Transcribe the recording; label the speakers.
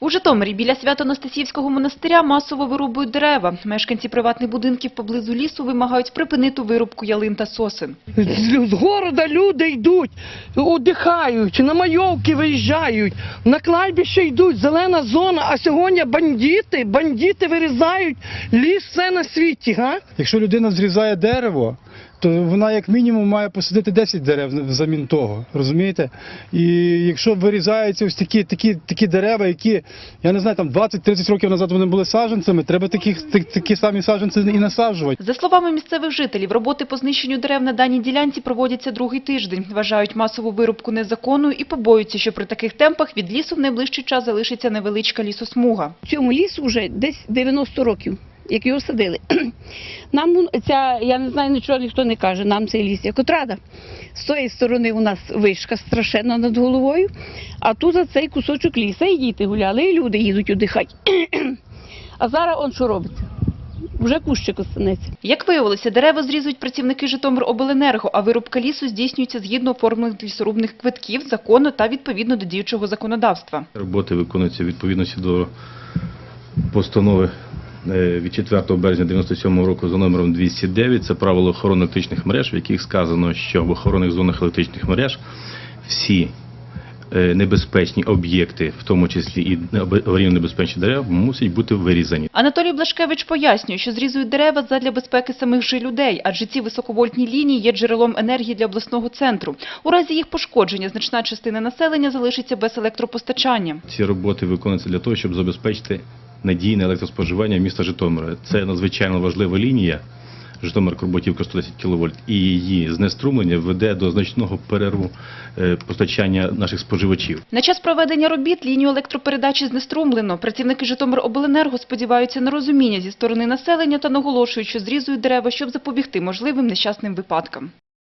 Speaker 1: У Житомирі біля Свято-Настасівського монастиря масово вирубують дерева. Мешканці приватних будинків поблизу лісу вимагають припинити вирубку ялин та сосен.
Speaker 2: З, з города люди йдуть, одихають, на майовки виїжджають, на кладбище йдуть, зелена зона, а сьогодні бандити, бандити вирізають ліс все на світі, га?
Speaker 3: Якщо людина зрізає дерево, то вона як мінімум має посадити 10 дерев взамін того. Розумієте? І якщо вирізаються ось такі, такі, такі дерева, які, я не знаю, там 20-30 років назад вони були саджанцями, треба таких, такі самі саджанці і насаджувати.
Speaker 1: За словами місцевих жителів, роботи по знищенню дерев на даній ділянці проводяться другий тиждень. Вважають масову вирубку незаконною і побоюються, що при таких темпах від лісу в найближчий час залишиться невеличка лісосмуга.
Speaker 4: цьому лісу вже десь 90 років, як його садили. Нам ну, ця, я не знаю, нічого ніхто не каже, нам цей ліс як отрада. З тої сторони у нас вишка страшенна над головою, а тут за цей кусочок ліса і діти гуляли, і люди їдуть удихати. А зараз он що робиться? Вже кущик останеться.
Speaker 1: Як виявилося, дерева зрізують працівники Житомиробленерго, а вирубка лісу здійснюється згідно оформлених лісорубних квитків, закону та відповідно до діючого законодавства.
Speaker 5: Роботи виконуються відповідності до постанови від 4 березня 97 року за номером 209. Це правила охорони електричних мереж, в яких сказано, що в охоронних зонах електричних мереж всі е, небезпечні об'єкти, в тому числі і аварійно небезпечні дерева, мусять бути вирізані.
Speaker 1: Анатолій Блашкевич пояснює, що зрізують дерева задля безпеки самих же людей, адже ці високовольтні лінії є джерелом енергії для обласного центру. У разі їх пошкодження значна частина населення залишиться без електропостачання.
Speaker 5: Ці роботи виконуються для того, щоб забезпечити надійне електроспоживання міста Житомира. Це надзвичайно важлива лінія. Житомир Курботівка 110 кВт, і її знеструмлення веде до значного перерву е, постачання наших споживачів.
Speaker 1: На час проведення робіт лінію електропередачі знеструмлено. Працівники Житомиробленерго сподіваються на розуміння зі сторони населення та наголошують, що зрізують дерева, щоб запобігти можливим нещасним випадкам.